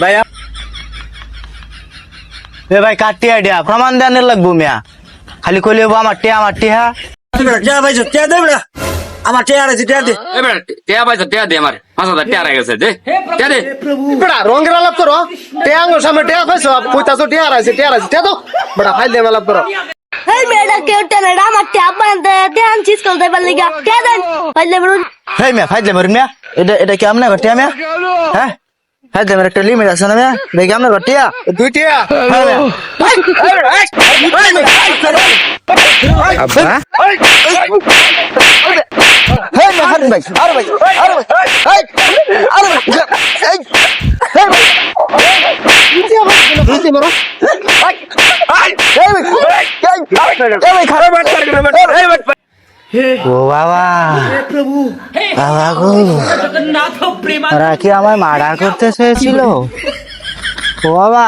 ভাইয়া এ ভাই কাটি আইডিয়া প্রমাণ দেওয়ার লাগবো মিয়া খালি কইলে আমার টিয়া আমার টিয়া বেড়া আমার টিয়া আছে টিয়া দে এ বেটা টিয়া পাইছো টিয়া দে আমার পাঁচ হাজার টিয়া রেখে গেছে দে টিয়া দে বড়া রঙের আলাপ করো টেয়াঙ্গ সামনে টেয়া খাইছো কইতাছো টিয়া রাইছে টিয়া রাইছে টিয়া তো বড়া ফাইল দিয়ে আলাপ করো এই মেয়েটা কেউ টেনে আমার ট্যাপ বানাতে ধ্যান চিজ করতে পারলি গা কে দেন পাইলে বলুন হেই মিয়া ফাইজলে মরুন মিয়া এটা এটা কি আপনার টিয়া মিয়া হ্যাঁ ফাইজলে মেরে একটা লিমিট আছে না মিয়া দেখি আপনার টিয়া দুই টিয়া মিয়া হারুন ভাই আরে ভাই আরে ভাই এই, আরে ভাই এই, হেই ভাই বুঝতে পারো এই ভাই এই ভাই খারাপ এই ভাই ও বাবা। বাবা গো। ওরা কি আমায় মার্ডার করতে চেয়েছিল? ও বাবা।